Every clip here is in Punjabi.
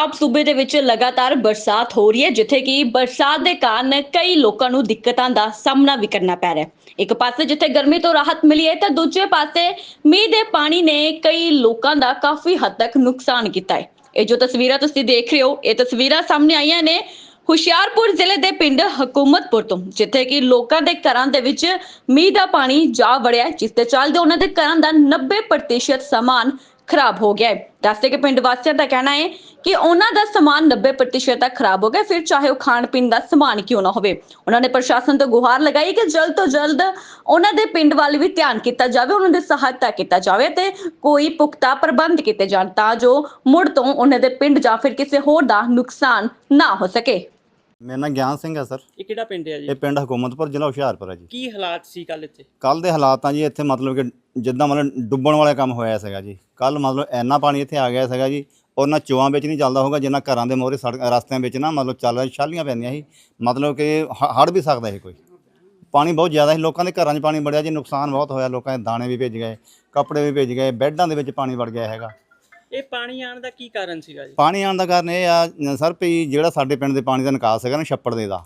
ਪੰਜਾਬ ਸੂਬੇ ਦੇ ਵਿੱਚ ਲਗਾਤਾਰ ਬਰਸਾਤ ਹੋ ਰਹੀ ਹੈ ਜਿੱਥੇ ਕਿ ਬਰਸਾਤ ਦੇ ਕਾਰਨ ਕਈ ਲੋਕਾਂ ਨੂੰ ਦਿੱਕਤਾਂ ਦਾ ਸਾਹਮਣਾ ਵੀ ਕਰਨਾ ਪੈ ਰਿਹਾ ਹੈ। ਇੱਕ ਪਾਸੇ ਜਿੱਥੇ ਗਰਮੀ ਤੋਂ ਰਾਹਤ ਮਿਲੀ ਹੈ ਤਾਂ ਦੂਜੇ ਪਾਸੇ ਮੀਂਹ ਦੇ ਪਾਣੀ ਨੇ ਕਈ ਲੋਕਾਂ ਦਾ ਕਾਫੀ ਹੱਦ ਤੱਕ ਨੁਕਸਾਨ ਕੀਤਾ ਹੈ। ਇਹ ਜੋ ਤਸਵੀਰਾਂ ਤੁਸੀਂ ਦੇਖ ਰਹੇ ਹੋ ਇਹ ਤਸਵੀਰਾਂ ਸਾਹਮਣੇ ਆਈਆਂ ਨੇ ਹੁਸ਼ਿਆਰਪੁਰ ਜ਼ਿਲ੍ਹੇ ਦੇ ਪਿੰਡ ਹਕੂਮਤਪੁਰ ਤੋਂ ਜਿੱਥੇ ਕਿ ਲੋਕਾਂ ਦੇ ਘਰਾਂ ਦੇ ਵਿੱਚ ਮੀਂਹ ਦਾ ਪਾਣੀ ਜਾ ਵੜਿਆ ਹੈ, ਜਿਸ ਦੇ ਚੱਲਦੇ ਉਹਨਾਂ ਦੇ ਘਰਾਂ ਦਾ 90% ਸਮਾਨ ਖਰਾਬ ਹੋ ਗਿਆ ਹੈ। ਦੱਸਦੇ ਕਿ ਪਿੰਡ ਵਾਸੀਆਂ ਦਾ ਕਹਿਣਾ ਹੈ ਕਿ ਉਹਨਾਂ ਦਾ ਸਮਾਨ 90% ਤੱਕ ਖਰਾਬ ਹੋ ਗਿਆ। ਫਿਰ ਚਾਹੇ ਉਹ ਖਾਣ ਪੀਣ ਦਾ ਸਮਾਨ ਕਿਉਂ ਨਾ ਹੋਵੇ। ਉਹਨਾਂ ਨੇ ਪ੍ਰਸ਼ਾਸਨ ਤੋਂ ਗੁਹਾਰ ਲਗਾਈ ਕਿ ਜਲਦ ਤੋਂ ਜਲਦ ਉਹਨਾਂ ਦੇ ਪਿੰਡ ਵੱਲ ਵੀ ਧਿਆਨ ਕੀਤਾ ਜਾਵੇ, ਉਹਨਾਂ ਦੀ ਸਹਾਇਤਾ ਕੀਤਾ ਜਾਵੇ ਤੇ ਕੋਈ ਪੁਖਤਾ ਪ੍ਰਬੰਧ ਕੀਤੇ ਜਾਣ ਤਾਂ ਜੋ ਮੁੜ ਤੋਂ ਉਹਨਾਂ ਦੇ ਪਿੰਡ ਜਾਂ ਫਿਰ ਕਿਸੇ ਹੋਰ ਦਾ ਨੁਕਸਾਨ ਨਾ ਹੋ ਸਕੇ। ਮੇਰਾ ਨਾਮ ਗਿਆਨ ਸਿੰਘ ਹੈ ਸਰ। ਇਹ ਕਿਹੜਾ ਪਿੰਡ ਹੈ ਜੀ? ਇਹ ਪਿੰਡ ਹਕੂਮਤਪੁਰ ਜ਼ਿਲ੍ਹਾ ਹੁਸ਼ਿਆਰਪੁਰ ਹੈ ਜੀ। ਕੀ ਹਾਲਾਤ ਸੀ ਕੱਲ ਇੱਥੇ? ਕੱਲ ਦੇ ਹਾਲਾਤਾਂ ਜੀ ਇੱਥੇ ਮਤਲਬ ਕਿ ਜਿੱਦਾਂ ਮਤਲਬ ਡੁੱਬਣ ਵਾਲਾ ਕੰਮ ਹੋਇਆ ਸੀਗਾ ਜੀ। ਕੱਲ ਮਤਲਬ ਇੰਨਾ ਪਾਣੀ ਇੱਥੇ ਆ ਗਿਆ ਸੀਗਾ ਜੀ ਉਹਨਾਂ ਚੋਆਂ ਵਿੱਚ ਨਹੀਂ ਚੱਲਦਾ ਹੋਊਗਾ ਜਿੰਨਾ ਘਰਾਂ ਦੇ ਮੋਹਰੇ ਸੜਕ ਰਸਤਿਆਂ ਵਿੱਚ ਨਾ ਮਤਲਬ ਚੱਲ ਛਾਲੀਆਂ ਪੈਂਦੀਆਂ ਸੀ। ਮਤਲਬ ਕਿ ਹੜ ਵੀ ਸਕਦਾ ਸੀ ਕੋਈ। ਪਾਣੀ ਬਹੁਤ ਜ਼ਿਆਦਾ ਸੀ ਲੋਕਾਂ ਦੇ ਘਰਾਂ 'ਚ ਪਾਣੀ ਵੜਿਆ ਜੀ ਨੁਕਸਾਨ ਬਹੁਤ ਹੋਇਆ ਲੋਕਾਂ ਦੇ ਦਾਣੇ ਵੀ ਭਿੱਜ ਗਏ ਕੱਪੜੇ ਵੀ ਭਿੱਜ ਗਏ ਬੈੱਡਾਂ ਦੇ ਵਿੱਚ ਪਾਣੀ ਵੜ ਗਿਆ ਹੈਗਾ। ਇਹ ਪਾਣੀ ਆਉਣ ਦਾ ਕੀ ਕਾਰਨ ਸੀਗਾ ਜੀ? ਪਾਣੀ ਆਉਣ ਦਾ ਕਾਰਨ ਇਹ ਆ ਸਰ ਵੀ ਜਿਹੜਾ ਸਾਡੇ ਪਿੰਡ ਦੇ ਪਾਣੀ ਦਾ ਨਿਕਾਸ ਹੈਗਾ ਨਾ ਛੱਪੜ ਦੇ ਦਾ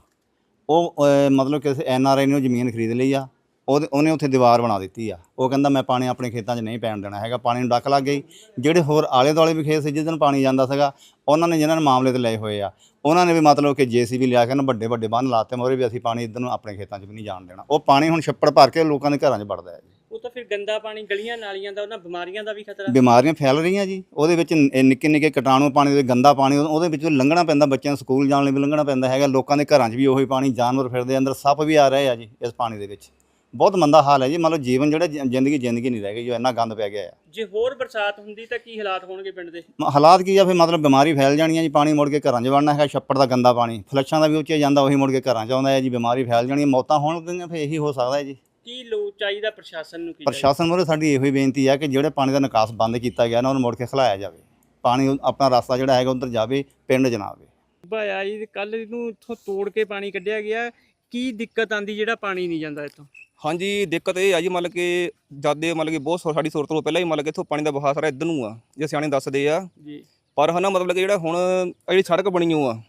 ਉਹ ਅਹ, ਮਤਲਬ ਕਿਸੇ ਐਨ ਆਰ ਆਈ ਨੇ ਉਹ ਜ਼ਮੀਨ ਖਰੀਦ ਲਈ ਆ ਉਹਦੇ- ਉਹਨੇ ਉੱਥੇ ਦੀਵਾਰ ਬਣਾ ਦਿੱਤੀ ਆ। ਉਹ ਕਹਿੰਦਾ ਮੈਂ ਪਾਣੀ ਆਪਣੇ ਖੇਤਾਂ 'ਚ ਨਹੀਂ ਪੈਣ ਦੇਣਾ ਹੈਗਾ ਪਾਣੀ ਨੂੰ ਡੱਕ ਲੱਗ ਗਈ। ਜਿਹੜੇ ਹੋਰ ਆਲੇ ਦੁਆਲੇ ਵੀ ਖੇਤ ਸੀ ਜਿੱਦਨ ਪਾਣੀ ਜਾਂਦਾ ਸੀਗਾ ਉਹਨਾਂ ਨੇ ਜਿਨ੍ਹਾਂ ਨੇ ਮਾਮਲੇ ਤੇ ਲਏ ਹੋਏ ਆ ਉਹਨਾਂ ਨੇ ਵੀ ਮਤਲਬ ਕਿ ਜੀਸੀਬੀ ਲਿਆ ਕੇ ਨਾ ਵੱਡੇ ਵੱਡੇ ਬੰਨ ਲਾਤੇ ਮੋਰੇ ਵੀ ਅਸੀਂ ਪਾਣੀ ਇੱਧਰ ਨੂੰ ਆਪਣੇ ਖੇਤਾਂ 'ਚ ਵੀ ਨਹੀਂ ਜਾਣ ਦੇਣਾ। ਉਹ ਪਾਣੀ ਹੁਣ ਛੱਪੜ ਭਰ ਕੇ ਲੋਕਾਂ ਦੇ ਘਰਾਂ 'ਚ ਵੜਦਾ ਹੈ ਜੀ। ਉਹ ਤਾਂ ਫਿਰ ਗੰਦਾ ਪਾਣੀ ਗਲੀਆਂ ਨਾਲੀਆਂ ਦਾ ਉਹਨਾਂ ਬਿਮਾਰੀਆਂ ਦਾ ਵੀ ਖਤਰਾ। ਬਿਮਾਰੀਆਂ ਫੈਲ ਰਹੀਆਂ ਜੀ ਉਹਦੇ ਵਿੱਚ ਨਿੱਕੇ ਨਿੱਕੇ ਕੀਟਾਣੂ ਪਾਣੀ ਦੇ ਗੰਦਾ ਪਾਣੀ ਉਹ- ਉਹਦੇ ਵਿੱਚ ਲੰਘਣਾ ਪੈਂਦਾ ਬੱਚਿਆਂ ਨੂੰ ਸਕੂਲ ਜਾਣ ਲਈ ਵੀ ਲੰਘਣਾ ਪੈਂਦਾ ਹੈਗਾ ਲੋਕਾਂ ਦੇ ਘਰਾਂ 'ਚ ਵੀ ਉਹੀ ਪਾਣੀ ਜਾਨਵਰ ਫਿਰਦੇ ਅੰਦਰ ਸੱਪ ਵੀ ਆ ਰਹੇ ਆ ਜੀ ਇਸ ਪਾਣੀ ਦੇ ਵਿੱਚ। ਬਹੁਤ ਮੰਦਾ ਹਾਲ ਹੈ ਜੀ ਮਤਲਬ ਜੀਵਨ ਜਿਹੜਾ ਜ਼ਿੰਦਗੀ ਜ਼ਿੰਦਗੀ ਨਹੀਂ ਰਹਿ ਗਈ ਜੋ ਇੰਨਾ ਗੰਦ ਪੈ ਗਿਆ ਹੈ ਜੇ ਹੋਰ ਬਰਸਾਤ ਹੁੰਦੀ ਤਾਂ ਕੀ ਹਾਲਾਤ ਹੋਣਗੇ ਪਿੰਡ ਦੇ? ਹਾਲਾਤ ਕੀ ਆ ਫਿਰ ਮਤਲਬ ਬਿਮਾਰੀ ਫੈਲ ਜਾਣੀ ਹੈ ਜੀ ਪਾਣੀ ਮੁੜ ਕੇ ਘਰਾਂ 'ਚ ਵੜਨਾ ਹੈਗਾ ਛੱਪੜ ਦਾ ਗੰਦਾ ਪਾਣੀ ਫਲੱਸ਼ਾਂ ਦਾ ਵੀ ਉੱਚੇ ਜਾਂਦਾ ਉਹੀ ਮੁੜ ਕੇ ਘਰਾਂ 'ਚ ਆਉਂਦਾ ਹੈ ਜੀ ਬਿਮਾਰੀ ਫੈਲ ਜਾਣੀ ਮੌਤਾਂ ਹੋਣਗੀਆਂ ਫਿਰ ਇਹੀ ਹੋ ਸਕਦਾ ਹੈ ਜੀ। ਕੀ ਲੋ ਚਾਹੀਦਾ ਪ੍ਰਸ਼ਾਸਨ ਨੂੰ ਕੀ ਚਾਹੀਦਾ? ਪ੍ਰਸ਼ਾਸਨ ਮੋਰੇ ਸਾਡੀ ਇਹੋ ਹੀ ਬੇਨਤੀ ਹੈ ਕਿ ਜਿਹੜੇ ਪਾਣੀ ਦਾ ਨਿਕਾਸ ਬੰਦ ਕੀਤਾ ਗਿਆ ਨਾ ਉਹਨੂੰ ਮੁੜ ਕੇ ਖਲਾਇਆ ਜਾਵੇ। ਪਾਣੀ ਆਪਣਾ ਰਸਤਾ ਜਿਹੜਾ ਹੈਗਾ ਉਧਰ ਜਾਵੇ ਪਿੰਡ 'ਚ ਨਾ ਆਵੇ। ਭਾਇਆ ਜੀ ਕੱਲ ਇਹਨੂੰ ਇੱਥੋਂ ਤੋੜ ਕੇ ਪਾਣੀ ਕੱਢਿਆ ਗਿਆ। ਕੀ ਦਿੱਕਤ ਆਂਦੀ ਜਿਹੜਾ ਪਾਣੀ ਨਹੀਂ ਜਾਂਦਾ ਇੱਥੋਂ? ਹਾਂਜੀ ਦਿੱਕਤ ਇਹ ਆ ਜੀ ਮਤਲਬ ਕਿ ਜਦ ਮਤਲਬ ਕਿ ਬਹੁਤ ਸਾਡੀ ਸੁਰਤ ਤੋਂ ਪਹਿਲਾਂ ਹੀ ਮਤਲਬ ਕਿ ਇੱਥੋਂ ਪਾਣੀ ਦਾ ਵਹਾਅ ਸਾਰਾ ਇੱਧਰ ਨੂੰ ਆ ਜੇ ਸਿਆਣੇ ਦੱਸਦੇ ਆ। ਜੀ। ਪਰ ਹਨਾ ਮਤਲਬ ਕਿ ਜਿਹੜਾ ਹੁਣ ਜਿਹੜੀ ਸੜਕ ਬਣੀ ਹੋ ਆ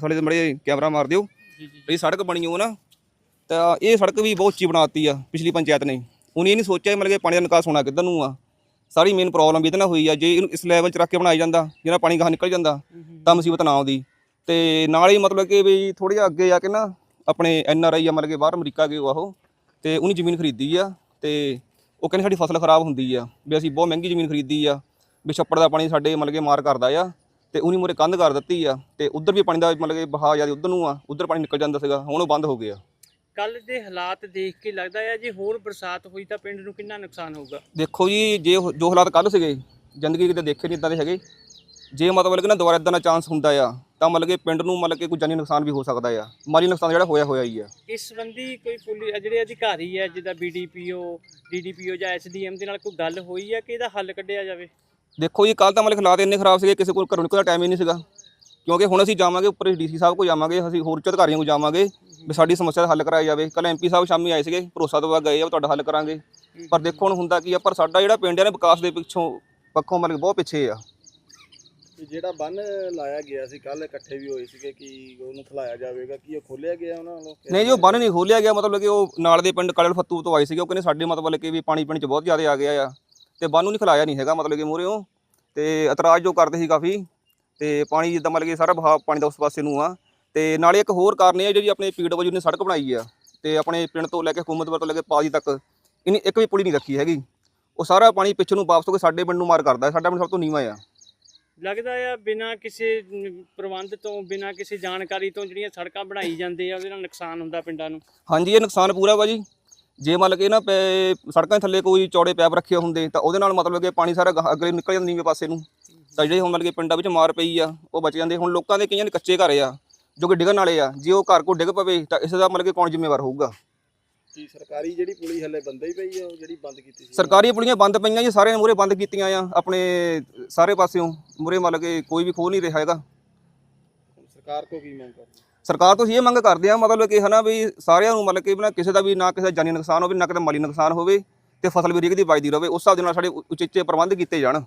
ਸਾਡੇ ਤੇ ਮੜੇ ਕੈਮਰਾ ਮਾਰ ਦਿਓ। ਜੀ ਜੀ ਜਿਹੜੀ ਸੜਕ ਬਣੀ ਹੋ ਨਾ ਤਾਂ ਇਹ ਸੜਕ ਵੀ ਬਹੁਤ ਉੱਚੀ ਬਣਾਤੀ ਆ ਪਿਛਲੀ ਪੰਚਾਇਤ ਨੇ। ਉਹਨੇ ਇਹ ਨਹੀਂ ਸੋਚਿਆ ਮਤਲਬ ਕਿ ਪਾਣੀ ਦਾ ਨਿਕਾਸ ਹੋਣਾ ਕਿੱਧਰ ਨੂੰ ਆ। ਸਾਰੀ ਮੇਨ ਪ੍ਰੋਬਲਮ ਵੀ ਇਹਦੇ ਨਾਲ ਹੋਈ ਆ। ਜੇ ਇਹਨੂੰ ਇਸ ਲੈਵਲ 'ਚ ਰੱਖ ਕੇ ਬਣਾਇਆ ਜਾਂਦਾ, ਜਿਹੜਾ ਪਾਣੀ ਗਾਹ ਨਿਕਲ ਜਾਂਦਾ, ਤਾਂ ਮੁਸੀਬਤ ਨਾ ਆਉਂਦੀ। ਤੇ ਨਾਲ ਹੀ ਮਤਲਬ ਕਿ ਵੀ ਥੋੜ੍ਹਾ ਜਿਹਾ ਅੱਗੇ ਜਾ ਕੇ ਨਾ ਆਪਣੇ ਐਨ ਆਰ ਆਈ ਆ ਮਤਲਬ ਕਿ ਬਾਹਰ ਅਮਰੀਕਾ ਗਏ ਉਹ ਉਹ ਤੇ ਉਹਨੇ ਜ਼ਮੀਨ ਖਰੀਦੀ ਆ ਤੇ ਉਹ ਕਹਿੰਦੇ ਸਾਡੀ ਫਸਲ ਖਰਾਬ ਹੁੰਦੀ ਆ ਵੀ ਅਸੀਂ ਬਹੁਤ ਮਹਿੰਗੀ ਜ਼ਮੀਨ ਖਰੀਦੀ ਆ, ਵੀ ਛੱਪੜ ਦਾ ਪਾਣੀ ਸਾਡੇ ਮਤਲਬ ਕਿ ਮਾਰ ਕਰਦਾ ਆ ਤੇ ਉਹਨੇ ਮੂਹਰੇ ਕੰਧ ਕਰ ਦਿੱਤੀ ਆ ਤੇ ਉਧਰ ਵੀ ਪਾਣੀ ਦਾ ਮਤਲਬ ਕਿ ਬਹਾਅ ਜ਼ਿਆਦਾ ਉਧਰ ਨੂੰ ਆ, ਉਧਰ ਪਾਣੀ ਨਿਕਲ ਜਾਂਦਾ ਸੀਗਾ, ਹੁਣ ਉਹ ਬੰਦ ਹੋ ਗਿਆ। ਕੱਲ ਦੇ ਹਾਲਾਤ ਦੇਖ ਕੇ ਲੱਗਦਾ ਹੈ ਜੇ ਹੋਰ ਬਰਸਾਤ ਹੋਈ ਤਾਂ ਪਿੰਡ ਨੂੰ ਕਿੰਨਾ ਨੁਕਸਾਨ ਹੋਊਗਾ? ਦੇਖੋ ਜੀ ਜੇ ਉਹ- ਜੋ ਹਾਲਾਤ ਕੱਲ ਸੀਗੇ ਜ਼ਿੰਦਗੀ ਕਿਤੇ ਦੇਖੇ ਨਹੀਂ ਇਦਾਂ ਦੇ ਹੈਗੇ। ਜੇ ਮਤਲਬ ਕਿ ਨਾ ਦੁਬਾਰਾ ਇਦਾਂ ਦਾ ਚਾਂਸ ਹੁੰਦਾ ਆ ਤਾਂ ਮਤਲਬ ਕਿ ਪਿੰਡ ਨੂੰ ਮਤਲਬ ਕਿ ਕੋਈ ਜਾਨੀ ਨੁਕਸਾਨ ਵੀ ਹੋ ਸਕਦਾ ਆ। ਮਾਲੀ ਨੁਕਸਾਨ ਜਿਹੜਾ ਹੋਇਆ ਹੋਇਆ ਹੀ ਆ। ਇਸ ਸੰਬੰਧੀ ਕੋਈ ਪੁਲਿਸ ਜਿਹੜੇ ਅਧਿਕਾਰੀ ਹੈ ਜਿੱਦਾਂ ਬੀਡੀਪੀਓ ਡੀਡੀਪੀਓ ਜਾਂ ਐਸਡੀਐਮ ਦੇ ਨਾਲ ਕੋਈ ਗੱਲ ਹੋਈ ਹੈ ਕਿ ਇਹਦਾ ਹੱਲ ਕੱਢਿਆ ਜਾਵੇ? ਦੇਖੋ ਜੀ ਕੱਲ ਤਾਂ ਮਤਲਬ ਹਾਲਾਤ ਇੰਨੇ ਖਰਾਬ ਸੀਗੇ ਕਿਸੇ ਕੋਲ ਘਰੋਂ ਨਿਕਲਣ ਦਾ ਟਾਈਮ ਹੀ ਨਹੀਂ ਸੀਗਾ। ਕਿਉਂਕਿ ਹੁਣ ਅਸੀਂ ਜਾਵਾਂਗੇ ਉੱਪਰ ਡੀਸੀ ਸਾਹਿਬ ਕੋਲ ਜਾਵਾਂਗੇ ਅਸੀਂ ਹੋਰ ਉੱਚ ਅਧਿਕਾਰੀਆਂ ਕੋਲ ਜਾਵਾਂਗੇ। ਵੀ ਸਾਡੀ ਸਮੱਸਿਆ ਦਾ ਹੱਲ ਕਰਾਇਆ ਜਾਵੇ। ਕੱਲ ਐਮਪੀ ਸਾਹਿਬ ਸ਼ਾਮੀ ਆਏ ਸੀਗੇ ਭਰੋਸਾ ਦਵਾ ਗਏ ਆ ਵੀ ਤੁਹਾਡਾ ਹੱਲ ਕਰਾਂਗੇ। ਪਰ ਦੇਖੋ ਹੁਣ ਹੁੰਦਾ ਕੀ ਆ ਪਰ ਸਾਡਾ ਜਿਹੜਾ ਪਿੰਡ ਹੈ ਨਾ ਵਿਕਾਸ ਦੇ ਪਿੱਛੋਂ ਪੱਖੋਂ ਮਤਲਬ ਬਹੁਤ ਪਿੱਛੇ ਆ। ਤੇ ਜਿਹੜਾ ਬੰਨ ਲਾਇਆ ਗਿਆ ਸੀ ਕੱਲ ਇਕੱਠੇ ਵੀ ਹੋਏ ਸੀਗੇ ਕਿ ਉਹਨੂੰ ਖਲਾਇਆ ਜਾਵੇਗਾ ਕੀ ਉਹ ਖੋਲਿਆ ਗਿਆ ਉਹਨਾਂ ਵੱਲੋਂ? ਨਹੀਂ ਜੀ ਉਹ ਬੰਨ ਨਹੀਂ ਖੋਲਿਆ ਗਿਆ ਮਤਲਬ ਕਿ ਉਹ ਨਾਲ ਦੇ ਪਿੰਡ ਕਾਲੜ ਫੱਤੂ ਤੋਂ ਆਏ ਸੀਗੇ ਉਹ ਕਹਿੰਦੇ ਸਾਡੇ ਮਤਲਬ ਕਿ ਵੀ ਪਾਣੀ ਪਿੰਡ ਚ ਬਹੁਤ ਜ਼ਿਆਦਾ ਆ ਗਿਆ ਆ। ਤੇ ਬੰਨ ਨੂੰ ਨਹੀਂ ਖਲਾਇਆ ਨਹੀਂ ਹੈਗਾ ਮਤਲਬ ਕਿ ਮੂਹਰਿਓਂ ਤੇ ਇਤਰਾਜ਼ ਜੋ ਕਰਦੇ ਸੀ ਕਾਫੀ ਤੇ ਪਾਣੀ ਜਿੱਦਾਂ ਮਤਲਬ ਕਿ ਸਾਰਾ ਬਹਾਅ ਪਾਣੀ ਦਾ ਉਸ ਪਾਸੇ ਨੂੰ ਆ। ਤੇ ਨਾਲੇ ਇੱਕ ਹੋਰ ਕਾਰਨ ਇਹ ਜਿਹੜੀ ਆਪਣੇ ਪੀਡਬਲਯੂ ਨੇ ਸੜਕ ਬਣਾਈ ਆ ਤੇ ਆਪਣੇ ਪਿੰਡ ਤੋਂ ਲੈ ਕੇ ਹਕੂਮਤਪੁਰ ਤੋਂ ਲੈ ਕੇ ਪਾਜੀ ਤੱਕ ਇਹਨੇ ਇੱਕ ਵੀ ਪੁਲੀ ਨਹੀਂ ਰੱਖੀ ਹੈਗੀ। ਉਹ ਸਾਰਾ ਪਾਣੀ ਪਿੱਛੇ ਨੂੰ ਵਾਪਸ ਹੋ ਕੇ ਸਾਡੇ ਪਿੰਡ ਨੂੰ ਮਾਰ ਕਰਦਾ ਸਾਡਾ ਪਿੰਡ ਸਭ ਤੋਂ ਨੀਵਾਂ ਆ। ਲੱਗਦਾ ਆ ਬਿਨਾਂ ਕਿਸੇ ਪ੍ਰਬੰਧ ਤੋਂ ਬਿਨਾਂ ਕਿਸੇ ਜਾਣਕਾਰੀ ਤੋਂ ਜਿਹੜੀਆਂ ਸੜਕਾਂ ਬਣਾਈ ਜਾਂਦੇ ਆ ਉਹਦੇ ਨਾਲ ਨੁਕਸਾਨ ਹੁੰਦਾ ਪਿੰਡਾਂ ਨੂੰ? ਹਾਂਜੀ ਇਹ ਨੁਕਸਾਨ ਪੂਰਾ ਵਾ ਜੀ। ਜੇ ਮੰਨ ਕੇ ਨਾ ਪੈ- ਸੜਕਾਂ ਥੱਲੇ ਕੋਈ ਚੌੜੇ ਪੈਪ ਰੱਖੇ ਹੁੰਦੇ ਤਾਂ ਉਹਦੇ ਨਾਲ ਮਤਲਬ ਕਿ ਪਾਣੀ ਸਾਰਾ ਅੱਗੇ ਨਿਕਲ ਜਾਂਦਾ ਨੀਵੇਂ ਪਾਸੇ ਨੂੰ। ਤਾਂ ਜਿਹੜੇ ਹੁਣ ਮਤਲਬ ਕਿ ਪਿੰਡਾਂ ਵਿੱਚ ਮਾਰ ਪਈ ਆ ਉਹ ਬਚ ਜਾਂਦੇ। ਹੁਣ ਲੋਕਾਂ ਦੇ ਕਈਆਂ ਦੇ ਕੱਚੇ ਘਰ ਆ। ਜੋ ਕਿ ਡਿੱਗਣ ਵਾਲੇ ਆ ਜੇ ਉਹ ਘਰ ਕੋ ਡਿੱਗ ਪਵੇ ਤਾਂ ਇਸ ਦਾ ਮਤਲਬ ਕਿ ਕੌਣ ਜ਼ਿੰਮੇਵਾਰ ਹੋਊਗਾ? ਕੀ ਸਰਕਾਰੀ ਜਿਹੜੀ ਪੁਲੀ ਹੱਲੇ ਬੰਦ ਹੀ ਪਈ ਆ ਉਹ ਜਿਹੜੀ ਬੰਦ ਕੀਤੀ ਸੀ? ਸਰਕਾਰੀ ਪੁਲੀਆਂ ਬੰਦ ਪਈਆਂ ਜੀ ਸਾਰੇ ਮੂਰੇ ਬੰਦ ਕੀਤੀਆਂ ਆ ਆਪਣੇ ਸਾਰੇ ਪਾਸਿਓਂ ਮੂਰੇ ਮਤਲਬ ਕਿ ਕੋਈ ਵੀ ਖੋਹ ਨਹੀਂ ਰਿਹਾ ਹੈਗਾ। ਸਰਕਾਰ ਕੋ ਕੀ ਮੰਗ ਕਰਦੇ? ਸਰਕਾਰ ਤੋਂ ਅਸੀਂ ਇਹ ਮੰਗ ਕਰਦੇ ਆ ਮਤਲਬ ਕਿ ਹਨਾ ਵੀ ਸਾਰਿਆਂ ਨੂੰ ਮਤਲਬ ਕਿ ਨਾ ਕਿਸੇ ਦਾ ਵੀ ਨਾ ਕਿਸੇ ਦਾ ਜਾਨੀ ਨੁਕਸਾਨ ਹੋਵੇ ਨਾ ਕਿਸੇ ਦਾ ਮਾਲੀ ਨੁਕਸਾਨ ਹੋਵੇ ਤੇ ਫਸਲ ਵੀ ਰੀਕ ਦੀ ਰਹੇ ਉਸ ਹਿਸਾਬ ਦੇ ਨਾਲ ਸਾਡੇ ਉਚੇਚੇ ਪ੍ਰਬੰਧ ਕੀਤੇ ਜਾਣ।